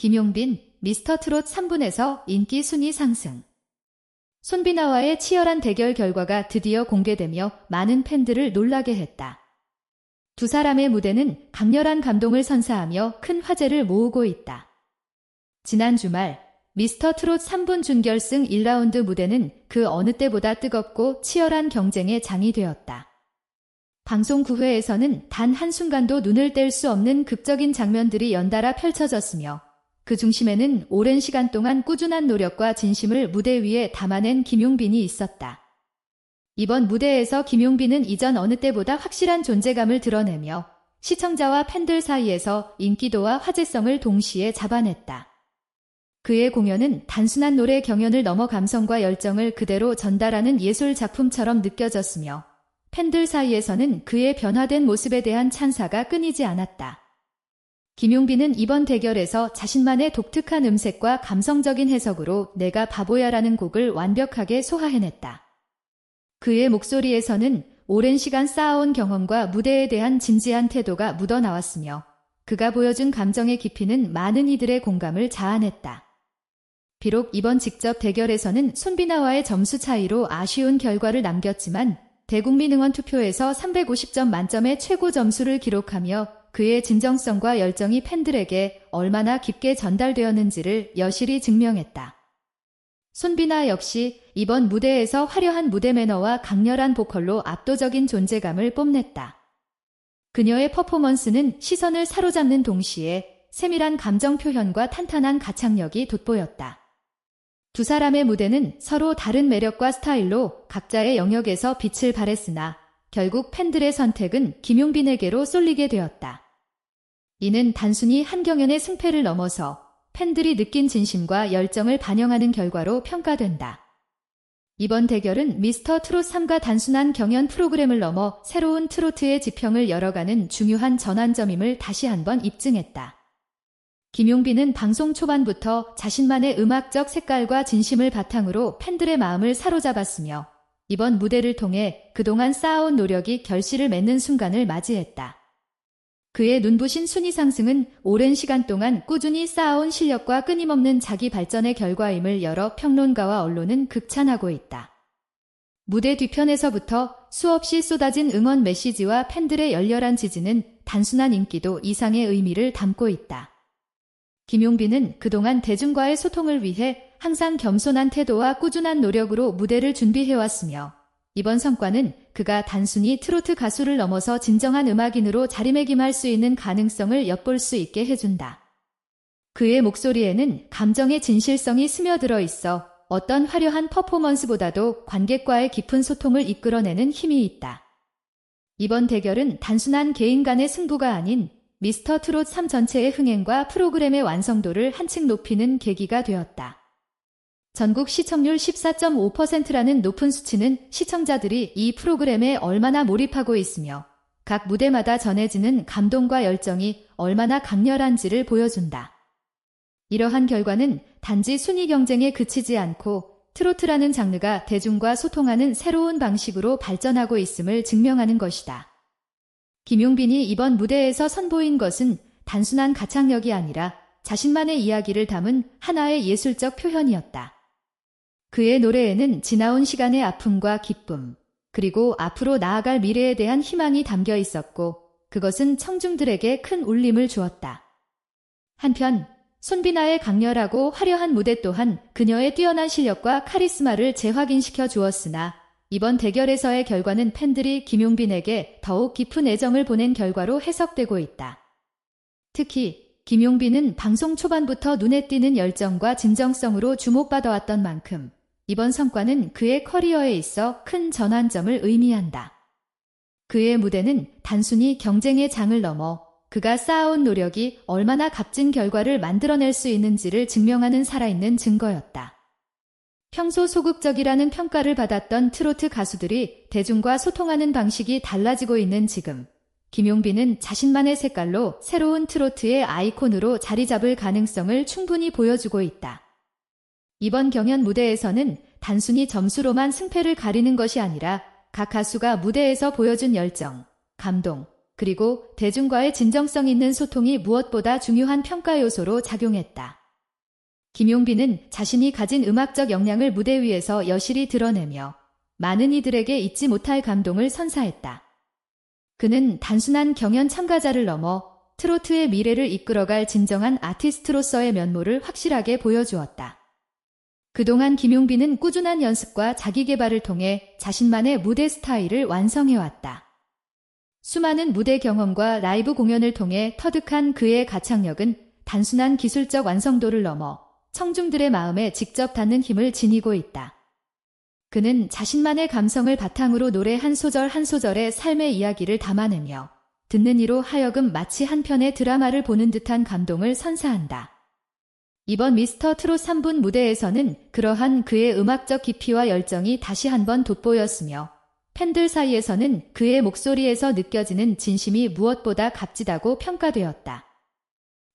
김용빈, 미스터 트롯 3분에서 인기 순위 상승. 손비나와의 치열한 대결 결과가 드디어 공개되며 많은 팬들을 놀라게 했다. 두 사람의 무대는 강렬한 감동을 선사하며 큰 화제를 모으고 있다. 지난 주말 미스터 트롯 3분 준결승 1라운드 무대는 그 어느 때보다 뜨겁고 치열한 경쟁의 장이 되었다. 방송 9회에서는 단 한순간도 눈을 뗄 수 없는 극적인 장면들이 연달아 펼쳐졌으며 그 중심에는 오랜 시간 동안 꾸준한 노력과 진심을 무대 위에 담아낸 김용빈이 있었다. 이번 무대에서 김용빈은 이전 어느 때보다 확실한 존재감을 드러내며 시청자와 팬들 사이에서 인기도와 화제성을 동시에 잡아냈다. 그의 공연은 단순한 노래 경연을 넘어 감성과 열정을 그대로 전달하는 예술 작품처럼 느껴졌으며 팬들 사이에서는 그의 변화된 모습에 대한 찬사가 끊이지 않았다. 김용빈은 이번 대결에서 자신만의 독특한 음색과 감성적인 해석으로 내가 바보야라는 곡을 완벽하게 소화해냈다. 그의 목소리에서는 오랜 시간 쌓아온 경험과 무대에 대한 진지한 태도가 묻어나왔으며 그가 보여준 감정의 깊이는 많은 이들의 공감을 자아냈다. 비록 이번 직접 대결에서는 손비나와의 점수 차이로 아쉬운 결과를 남겼지만 대국민 응원 투표에서 350점 만점의 최고 점수를 기록하며 그의 진정성과 열정이 팬들에게 얼마나 깊게 전달되었는지를 여실히 증명했다. 손비나 역시 이번 무대에서 화려한 무대 매너와 강렬한 보컬로 압도적인 존재감을 뽐냈다. 그녀의 퍼포먼스는 시선을 사로잡는 동시에 세밀한 감정 표현과 탄탄한 가창력이 돋보였다. 두 사람의 무대는 서로 다른 매력과 스타일로 각자의 영역에서 빛을 발했으나 결국 팬들의 선택은 김용빈에게로 쏠리게 되었다. 이는 단순히 한 경연의 승패를 넘어서 팬들이 느낀 진심과 열정을 반영하는 결과로 평가된다. 이번 대결은 미스터 트롯 3가 단순한 경연 프로그램을 넘어 새로운 트로트의 지평을 열어가는 중요한 전환점임을 다시 한번 입증했다. 김용빈은 방송 초반부터 자신만의 음악적 색깔과 진심을 바탕으로 팬들의 마음을 사로잡았으며 이번 무대를 통해 그동안 쌓아온 노력이 결실을 맺는 순간을 맞이했다. 그의 눈부신 순위 상승은 오랜 시간 동안 꾸준히 쌓아온 실력과 끊임없는 자기 발전의 결과임을 여러 평론가와 언론은 극찬하고 있다. 무대 뒤편에서부터 수없이 쏟아진 응원 메시지와 팬들의 열렬한 지지는 단순한 인기도 이상의 의미를 담고 있다. 김용빈은 그동안 대중과의 소통을 위해 항상 겸손한 태도와 꾸준한 노력으로 무대를 준비해왔으며 이번 성과는 그가 단순히 트로트 가수를 넘어서 진정한 음악인으로 자리매김할 수 있는 가능성을 엿볼 수 있게 해준다. 그의 목소리에는 감정의 진실성이 스며들어 있어 어떤 화려한 퍼포먼스보다도 관객과의 깊은 소통을 이끌어내는 힘이 있다. 이번 대결은 단순한 개인 간의 승부가 아닌 미스터 트롯 3 전체의 흥행과 프로그램의 완성도를 한층 높이는 계기가 되었다. 전국 시청률 14.5%라는 높은 수치는 시청자들이 이 프로그램에 얼마나 몰입하고 있으며 각 무대마다 전해지는 감동과 열정이 얼마나 강렬한지를 보여준다. 이러한 결과는 단지 순위 경쟁에 그치지 않고 트로트라는 장르가 대중과 소통하는 새로운 방식으로 발전하고 있음을 증명하는 것이다. 김용빈이 이번 무대에서 선보인 것은 단순한 가창력이 아니라 자신만의 이야기를 담은 하나의 예술적 표현이었다. 그의 노래에는 지나온 시간의 아픔과 기쁨, 그리고 앞으로 나아갈 미래에 대한 희망이 담겨 있었고, 그것은 청중들에게 큰 울림을 주었다. 한편, 손비나의 강렬하고 화려한 무대 또한 그녀의 뛰어난 실력과 카리스마를 재확인시켜 주었으나, 이번 대결에서의 결과는 팬들이 김용빈에게 더욱 깊은 애정을 보낸 결과로 해석되고 있다. 특히 김용빈은 방송 초반부터 눈에 띄는 열정과 진정성으로 주목받아왔던 만큼 이번 성과는 그의 커리어에 있어 큰 전환점을 의미한다. 그의 무대는 단순히 경쟁의 장을 넘어 그가 쌓아온 노력이 얼마나 값진 결과를 만들어낼 수 있는지를 증명하는 살아있는 증거였다. 평소 소극적이라는 평가를 받았던 트로트 가수들이 대중과 소통하는 방식이 달라지고 있는 지금, 김용빈은 자신만의 색깔로 새로운 트로트의 아이콘으로 자리 잡을 가능성을 충분히 보여주고 있다. 이번 경연 무대에서는 단순히 점수로만 승패를 가리는 것이 아니라 각 가수가 무대에서 보여준 열정, 감동, 그리고 대중과의 진정성 있는 소통이 무엇보다 중요한 평가 요소로 작용했다. 김용빈은 자신이 가진 음악적 역량을 무대 위에서 여실히 드러내며 많은 이들에게 잊지 못할 감동을 선사했다. 그는 단순한 경연 참가자를 넘어 트로트의 미래를 이끌어갈 진정한 아티스트로서의 면모를 확실하게 보여주었다. 그동안 김용빈은 꾸준한 연습과 자기 개발을 통해 자신만의 무대 스타일을 완성해왔다. 수많은 무대 경험과 라이브 공연을 통해 터득한 그의 가창력은 단순한 기술적 완성도를 넘어 청중들의 마음에 직접 닿는 힘을 지니고 있다. 그는 자신만의 감성을 바탕으로 노래 한 소절 한 소절의 삶의 이야기를 담아내며 듣는 이로 하여금 마치 한 편의 드라마를 보는 듯한 감동을 선사한다. 이번 미스터 트롯 3분 무대에서는 그러한 그의 음악적 깊이와 열정이 다시 한번 돋보였으며 팬들 사이에서는 그의 목소리에서 느껴지는 진심이 무엇보다 값지다고 평가되었다.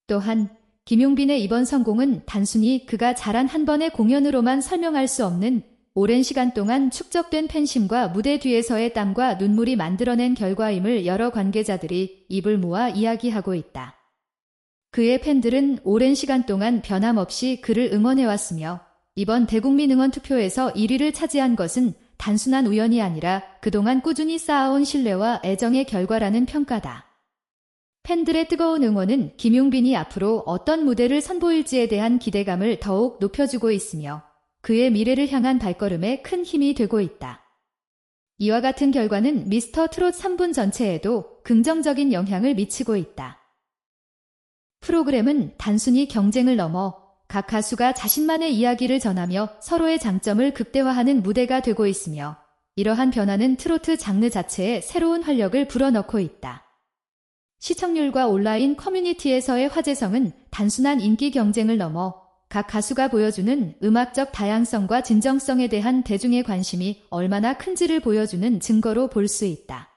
또한 김용빈의 이번 성공은 단순히 그가 잘한 한 번의 공연으로만 설명할 수 없는 오랜 시간 동안 축적된 팬심과 무대 뒤에서의 땀과 눈물이 만들어낸 결과임을 여러 관계자들이 입을 모아 이야기하고 있다. 그의 팬들은 오랜 시간 동안 변함없이 그를 응원해왔으며 이번 대국민 응원 투표에서 1위를 차지한 것은 단순한 우연이 아니라 그동안 꾸준히 쌓아온 신뢰와 애정의 결과라는 평가다. 팬들의 뜨거운 응원은 김용빈이 앞으로 어떤 무대를 선보일지에 대한 기대감을 더욱 높여주고 있으며 그의 미래를 향한 발걸음에 큰 힘이 되고 있다. 이와 같은 결과는 미스터 트롯 3분 전체에도 긍정적인 영향을 미치고 있다. 프로그램은 단순히 경쟁을 넘어 각 가수가 자신만의 이야기를 전하며 서로의 장점을 극대화하는 무대가 되고 있으며 이러한 변화는 트로트 장르 자체에 새로운 활력을 불어넣고 있다. 시청률과 온라인 커뮤니티에서의 화제성은 단순한 인기 경쟁을 넘어 각 가수가 보여주는 음악적 다양성과 진정성에 대한 대중의 관심이 얼마나 큰지를 보여주는 증거로 볼 수 있다.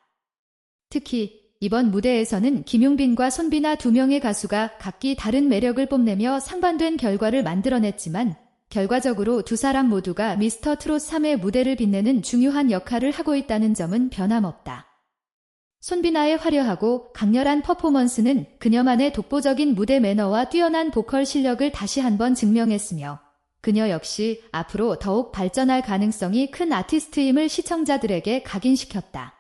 특히 이번 무대에서는 김용빈과 손비나 두 명의 가수가 각기 다른 매력을 뽐내며 상반된 결과를 만들어냈지만 결과적으로 두 사람 모두가 미스터 트롯 3의 무대를 빛내는 중요한 역할을 하고 있다는 점은 변함없다. 손비나의 화려하고 강렬한 퍼포먼스는 그녀만의 독보적인 무대 매너와 뛰어난 보컬 실력을 다시 한번 증명했으며 그녀 역시 앞으로 더욱 발전할 가능성이 큰 아티스트임을 시청자들에게 각인시켰다.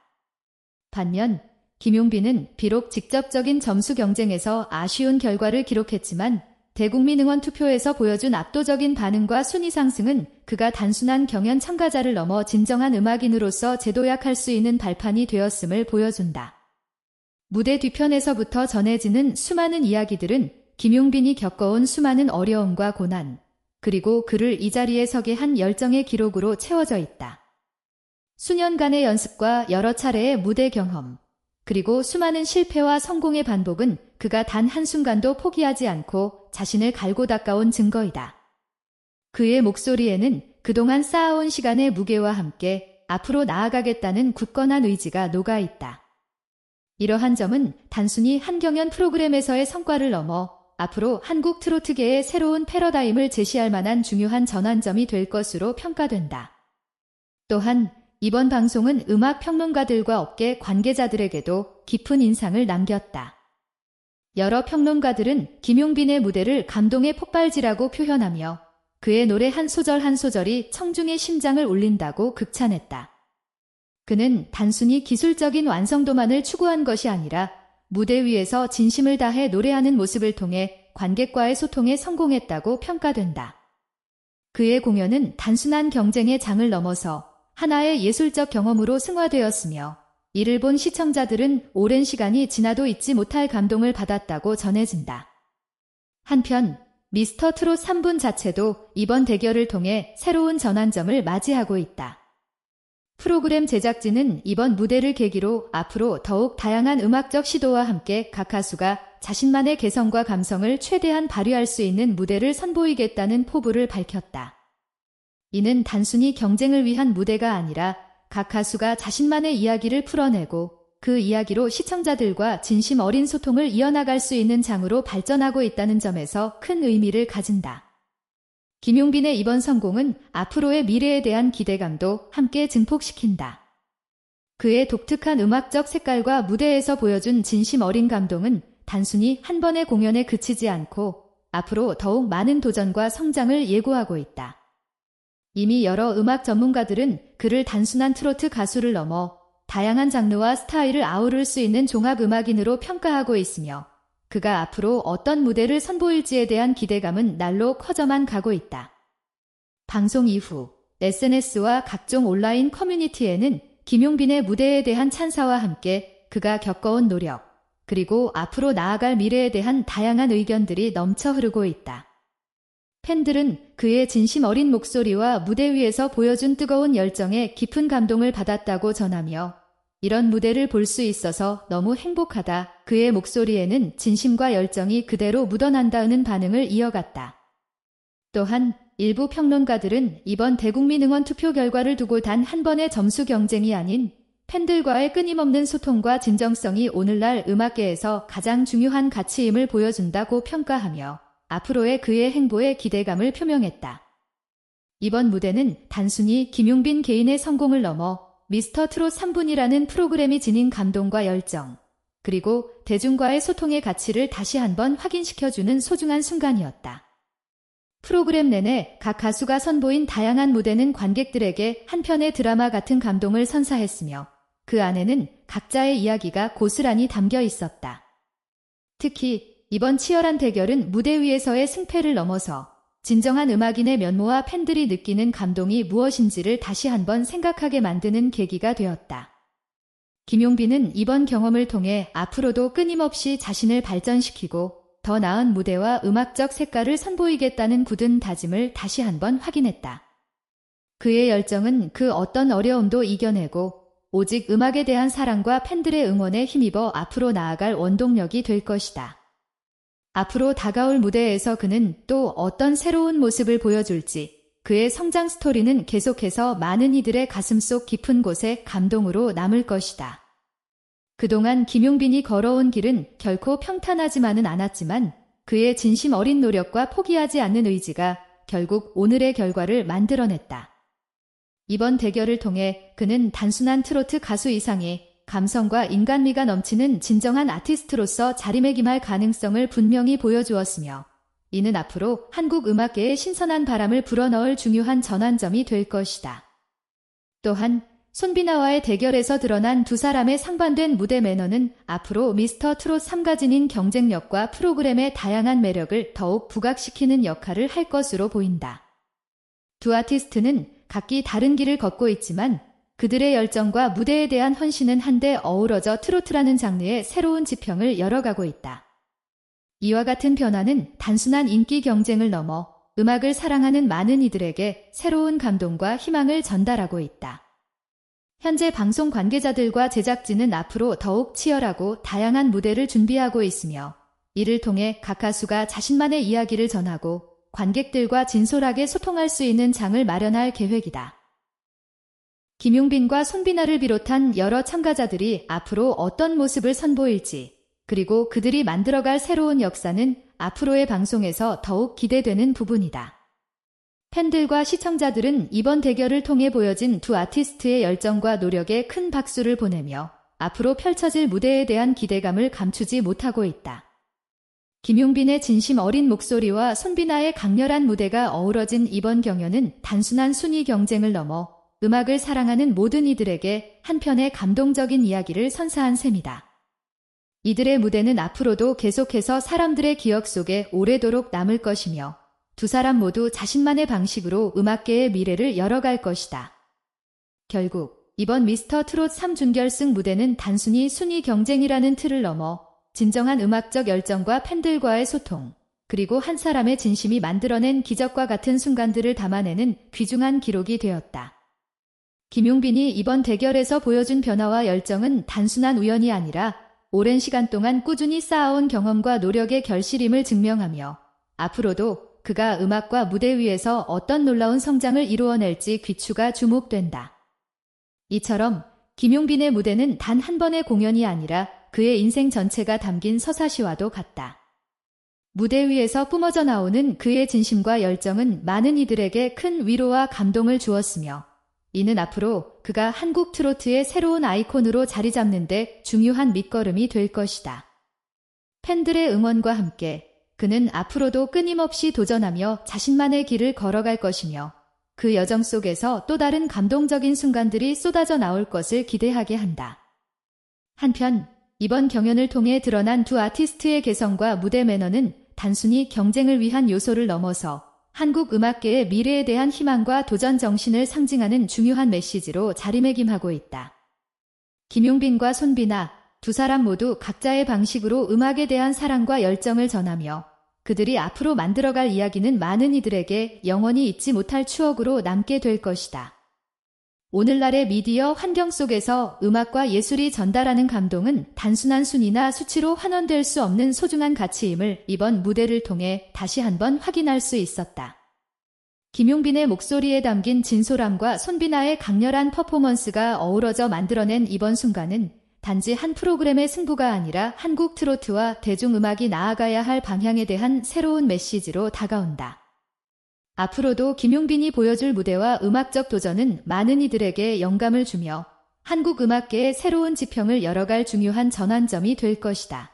반면 김용빈은 비록 직접적인 점수 경쟁에서 아쉬운 결과를 기록했지만 대국민 응원 투표에서 보여준 압도적인 반응과 순위 상승은 그가 단순한 경연 참가자를 넘어 진정한 음악인으로서 재도약할 수 있는 발판이 되었음을 보여준다. 무대 뒤편에서부터 전해지는 수많은 이야기들은 김용빈이 겪어온 수많은 어려움과 고난, 그리고 그를 이 자리에 서게 한 열정의 기록으로 채워져 있다. 수년간의 연습과 여러 차례의 무대 경험, 그리고 수많은 실패와 성공의 반복은 그가 단 한순간도 포기하지 않고 자신을 갈고 닦아온 증거이다. 그의 목소리에는 그동안 쌓아온 시간의 무게와 함께 앞으로 나아가겠다는 굳건한 의지가 녹아 있다. 이러한 점은 단순히 한 경연 프로그램에서의 성과를 넘어 앞으로 한국 트로트계의 새로운 패러다임을 제시할 만한 중요한 전환점이 될 것으로 평가된다. 또한 이번 방송은 음악 평론가들과 업계 관계자들에게도 깊은 인상을 남겼다. 여러 평론가들은 김용빈의 무대를 감동의 폭발지라고 표현하며 그의 노래 한 소절 한 소절이 청중의 심장을 울린다고 극찬했다. 그는 단순히 기술적인 완성도만을 추구한 것이 아니라 무대 위에서 진심을 다해 노래하는 모습을 통해 관객과의 소통에 성공했다고 평가된다. 그의 공연은 단순한 경쟁의 장을 넘어서 하나의 예술적 경험으로 승화되었으며 이를 본 시청자들은 오랜 시간이 지나도 잊지 못할 감동을 받았다고 전해진다. 한편 미스터 트롯 3분 자체도 이번 대결을 통해 새로운 전환점을 맞이하고 있다. 프로그램 제작진은 이번 무대를 계기로 앞으로 더욱 다양한 음악적 시도와 함께 각 가수가 자신만의 개성과 감성을 최대한 발휘할 수 있는 무대를 선보이겠다는 포부를 밝혔다. 이는 단순히 경쟁을 위한 무대가 아니라 각 가수가 자신만의 이야기를 풀어내고 그 이야기로 시청자들과 진심 어린 소통을 이어나갈 수 있는 장으로 발전하고 있다는 점에서 큰 의미를 가진다. 김용빈의 이번 성공은 앞으로의 미래에 대한 기대감도 함께 증폭시킨다. 그의 독특한 음악적 색깔과 무대에서 보여준 진심 어린 감동은 단순히 한 번의 공연에 그치지 않고 앞으로 더욱 많은 도전과 성장을 예고하고 있다. 이미 여러 음악 전문가들은 그를 단순한 트로트 가수를 넘어 다양한 장르와 스타일을 아우를 수 있는 종합 음악인으로 평가하고 있으며 그가 앞으로 어떤 무대를 선보일지에 대한 기대감은 날로 커져만 가고 있다. 방송 이후 SNS와 각종 온라인 커뮤니티에는 김용빈의 무대에 대한 찬사와 함께 그가 겪어온 노력, 그리고 앞으로 나아갈 미래에 대한 다양한 의견들이 넘쳐 흐르고 있다. 팬들은 그의 진심 어린 목소리와 무대 위에서 보여준 뜨거운 열정에 깊은 감동을 받았다고 전하며 이런 무대를 볼 수 있어서 너무 행복하다. 그의 목소리에는 진심과 열정이 그대로 묻어난다는 반응을 이어갔다. 또한 일부 평론가들은 이번 대국민 응원 투표 결과를 두고 단 한 번의 점수 경쟁이 아닌 팬들과의 끊임없는 소통과 진정성이 오늘날 음악계에서 가장 중요한 가치임을 보여준다고 평가하며 앞으로의 그의 행보에 기대감을 표명했다. 이번 무대는 단순히 김용빈 개인의 성공을 넘어 미스터 트롯 3분이라는 프로그램이 지닌 감동과 열정, 그리고 대중과의 소통의 가치를 다시 한번 확인시켜주는 소중한 순간이었다. 프로그램 내내 각 가수가 선보인 다양한 무대는 관객들에게 한편의 드라마 같은 감동을 선사했으며 그 안에는 각자의 이야기가 고스란히 담겨 있었다. 특히 이번 치열한 대결은 무대 위에서의 승패를 넘어서 진정한 음악인의 면모와 팬들이 느끼는 감동이 무엇인지를 다시 한번 생각하게 만드는 계기가 되었다. 김용빈은 이번 경험을 통해 앞으로도 끊임없이 자신을 발전시키고 더 나은 무대와 음악적 색깔을 선보이겠다는 굳은 다짐을 다시 한번 확인했다. 그의 열정은 그 어떤 어려움도 이겨내고 오직 음악에 대한 사랑과 팬들의 응원에 힘입어 앞으로 나아갈 원동력이 될 것이다. 앞으로 다가올 무대에서 그는 또 어떤 새로운 모습을 보여줄지 그의 성장 스토리는 계속해서 많은 이들의 가슴속 깊은 곳에 감동으로 남을 것이다. 그동안 김용빈이 걸어온 길은 결코 평탄하지만은 않았지만 그의 진심 어린 노력과 포기하지 않는 의지가 결국 오늘의 결과를 만들어냈다. 이번 대결을 통해 그는 단순한 트로트 가수 이상의 감성과 인간미가 넘치는 진정한 아티스트로서 자리매김할 가능성을 분명히 보여주었으며 이는 앞으로 한국 음악계에 신선한 바람을 불어넣을 중요한 전환점이 될 것이다. 또한 손비나와의 대결에서 드러난 두 사람의 상반된 무대 매너는 앞으로 미스터 트롯 3가진인 경쟁력과 프로그램의 다양한 매력을 더욱 부각시키는 역할을 할 것으로 보인다. 두 아티스트는 각기 다른 길을 걷고 있지만 그들의 열정과 무대에 대한 헌신은 한데 어우러져 트로트라는 장르의 새로운 지평을 열어가고 있다. 이와 같은 변화는 단순한 인기 경쟁을 넘어 음악을 사랑하는 많은 이들에게 새로운 감동과 희망을 전달하고 있다. 현재 방송 관계자들과 제작진은 앞으로 더욱 치열하고 다양한 무대를 준비하고 있으며 이를 통해 각 가수가 자신만의 이야기를 전하고 관객들과 진솔하게 소통할 수 있는 장을 마련할 계획이다. 김용빈과 손비나를 비롯한 여러 참가자들이 앞으로 어떤 모습을 선보일지, 그리고 그들이 만들어갈 새로운 역사는 앞으로의 방송에서 더욱 기대되는 부분이다. 팬들과 시청자들은 이번 대결을 통해 보여진 두 아티스트의 열정과 노력에 큰 박수를 보내며 앞으로 펼쳐질 무대에 대한 기대감을 감추지 못하고 있다. 김용빈의 진심 어린 목소리와 손비나의 강렬한 무대가 어우러진 이번 경연은 단순한 순위 경쟁을 넘어 음악을 사랑하는 모든 이들에게 한편의 감동적인 이야기를 선사한 셈이다. 이들의 무대는 앞으로도 계속해서 사람들의 기억 속에 오래도록 남을 것이며 두 사람 모두 자신만의 방식으로 음악계의 미래를 열어갈 것이다. 결국 이번 미스터 트롯 3준결승 무대는 단순히 순위 경쟁이라는 틀을 넘어 진정한 음악적 열정과 팬들과의 소통, 그리고 한 사람의 진심이 만들어낸 기적과 같은 순간들을 담아내는 귀중한 기록이 되었다. 김용빈이 이번 대결에서 보여준 변화와 열정은 단순한 우연이 아니라 오랜 시간 동안 꾸준히 쌓아온 경험과 노력의 결실임을 증명하며 앞으로도 그가 음악과 무대 위에서 어떤 놀라운 성장을 이루어낼지 귀추가 주목된다. 이처럼 김용빈의 무대는 단 한 번의 공연이 아니라 그의 인생 전체가 담긴 서사시와도 같다. 무대 위에서 뿜어져 나오는 그의 진심과 열정은 많은 이들에게 큰 위로와 감동을 주었으며 이는 앞으로 그가 한국 트로트의 새로운 아이콘으로 자리 잡는데 중요한 밑거름이 될 것이다. 팬들의 응원과 함께 그는 앞으로도 끊임없이 도전하며 자신만의 길을 걸어갈 것이며 그 여정 속에서 또 다른 감동적인 순간들이 쏟아져 나올 것을 기대하게 한다. 한편 이번 경연을 통해 드러난 두 아티스트의 개성과 무대 매너는 단순히 경쟁을 위한 요소를 넘어서 한국 음악계의 미래에 대한 희망과 도전 정신을 상징하는 중요한 메시지로 자리매김하고 있다. 김용빈과 손비나 두 사람 모두 각자의 방식으로 음악에 대한 사랑과 열정을 전하며 그들이 앞으로 만들어갈 이야기는 많은 이들에게 영원히 잊지 못할 추억으로 남게 될 것이다. 오늘날의 미디어 환경 속에서 음악과 예술이 전달하는 감동은 단순한 순위나 수치로 환원될 수 없는 소중한 가치임을 이번 무대를 통해 다시 한번 확인할 수 있었다. 김용빈의 목소리에 담긴 진솔함과 손비나의 강렬한 퍼포먼스가 어우러져 만들어낸 이번 순간은 단지 한 프로그램의 승부가 아니라 한국 트로트와 대중음악이 나아가야 할 방향에 대한 새로운 메시지로 다가온다. 앞으로도 김용빈이 보여줄 무대와 음악적 도전은 많은 이들에게 영감을 주며 한국 음악계의 새로운 지평을 열어갈 중요한 전환점이 될 것이다.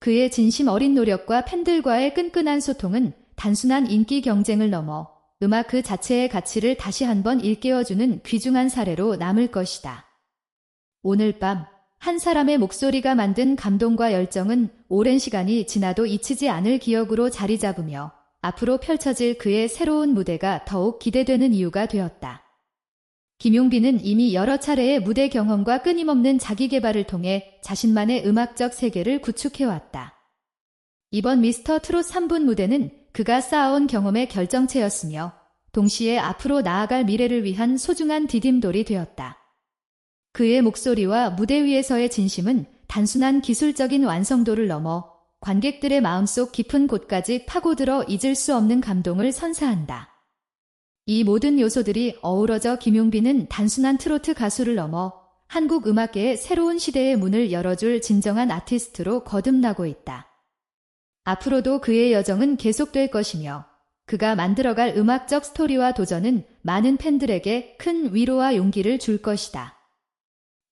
그의 진심 어린 노력과 팬들과의 끈끈한 소통은 단순한 인기 경쟁을 넘어 음악 그 자체의 가치를 다시 한번 일깨워주는 귀중한 사례로 남을 것이다. 오늘 밤 한 사람의 목소리가 만든 감동과 열정은 오랜 시간이 지나도 잊히지 않을 기억으로 자리 잡으며 앞으로 펼쳐질 그의 새로운 무대가 더욱 기대되는 이유가 되었다. 김용빈은 이미 여러 차례의 무대 경험과 끊임없는 자기 개발을 통해 자신만의 음악적 세계를 구축해왔다. 이번 미스터 트롯 3분 무대는 그가 쌓아온 경험의 결정체였으며 동시에 앞으로 나아갈 미래를 위한 소중한 디딤돌이 되었다. 그의 목소리와 무대 위에서의 진심은 단순한 기술적인 완성도를 넘어 관객들의 마음속 깊은 곳까지 파고들어 잊을 수 없는 감동을 선사한다. 이 모든 요소들이 어우러져 김용빈은 단순한 트로트 가수를 넘어 한국 음악계의 새로운 시대의 문을 열어줄 진정한 아티스트로 거듭나고 있다. 앞으로도 그의 여정은 계속될 것이며 그가 만들어갈 음악적 스토리와 도전은 많은 팬들에게 큰 위로와 용기를 줄 것이다.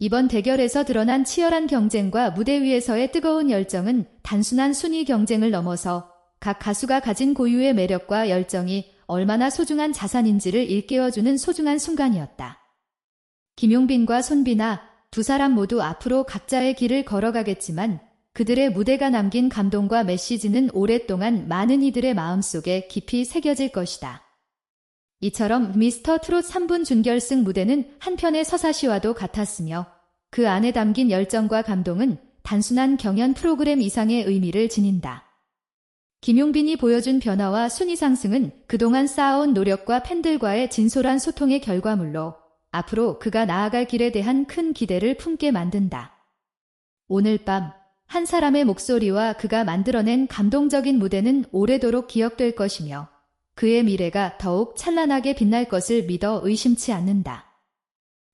이번 대결에서 드러난 치열한 경쟁과 무대 위에서의 뜨거운 열정은 단순한 순위 경쟁을 넘어서 각 가수가 가진 고유의 매력과 열정이 얼마나 소중한 자산인지를 일깨워주는 소중한 순간이었다. 김용빈과 손비나 두 사람 모두 앞으로 각자의 길을 걸어가겠지만 그들의 무대가 남긴 감동과 메시지는 오랫동안 많은 이들의 마음속에 깊이 새겨질 것이다. 이처럼 미스터 트롯 3분 준결승 무대는 한편의 서사시와도 같았으며 그 안에 담긴 열정과 감동은 단순한 경연 프로그램 이상의 의미를 지닌다. 김용빈이 보여준 변화와 순위 상승은 그동안 쌓아온 노력과 팬들과의 진솔한 소통의 결과물로 앞으로 그가 나아갈 길에 대한 큰 기대를 품게 만든다. 오늘 밤 한 사람의 목소리와 그가 만들어낸 감동적인 무대는 오래도록 기억될 것이며 그의 미래가 더욱 찬란하게 빛날 것을 믿어 의심치 않는다.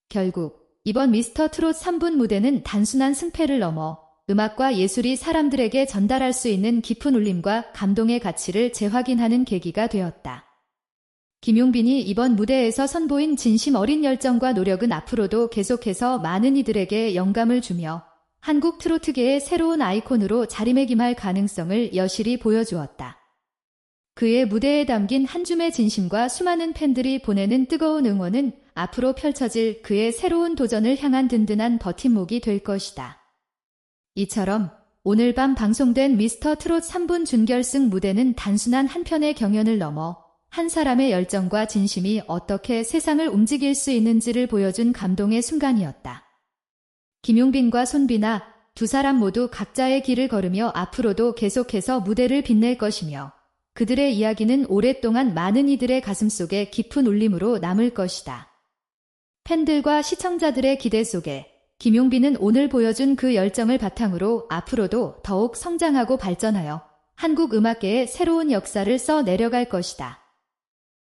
결국 이번 미스터 트롯 3분 무대는 단순한 승패를 넘어 음악과 예술이 사람들에게 전달할 수 있는 깊은 울림과 감동의 가치를 재확인하는 계기가 되었다. 김용빈이 이번 무대에서 선보인 진심 어린 열정과 노력은 앞으로도 계속해서 많은 이들에게 영감을 주며 한국 트로트계의 새로운 아이콘으로 자리매김할 가능성을 여실히 보여주었다. 그의 무대에 담긴 한 줌의 진심과 수많은 팬들이 보내는 뜨거운 응원은 앞으로 펼쳐질 그의 새로운 도전을 향한 든든한 버팀목이 될 것이다. 이처럼 오늘 밤 방송된 미스터 트롯 3분 준결승 무대는 단순한 한 편의 경연을 넘어 한 사람의 열정과 진심이 어떻게 세상을 움직일 수 있는지를 보여준 감동의 순간이었다. 김용빈과 손비나 두 사람 모두 각자의 길을 걸으며 앞으로도 계속해서 무대를 빛낼 것이며 그들의 이야기는 오랫동안 많은 이들의 가슴 속에 깊은 울림으로 남을 것이다. 팬들과 시청자들의 기대 속에 김용빈은 오늘 보여준 그 열정을 바탕으로 앞으로도 더욱 성장하고 발전하여 한국 음악계의 새로운 역사를 써 내려갈 것이다.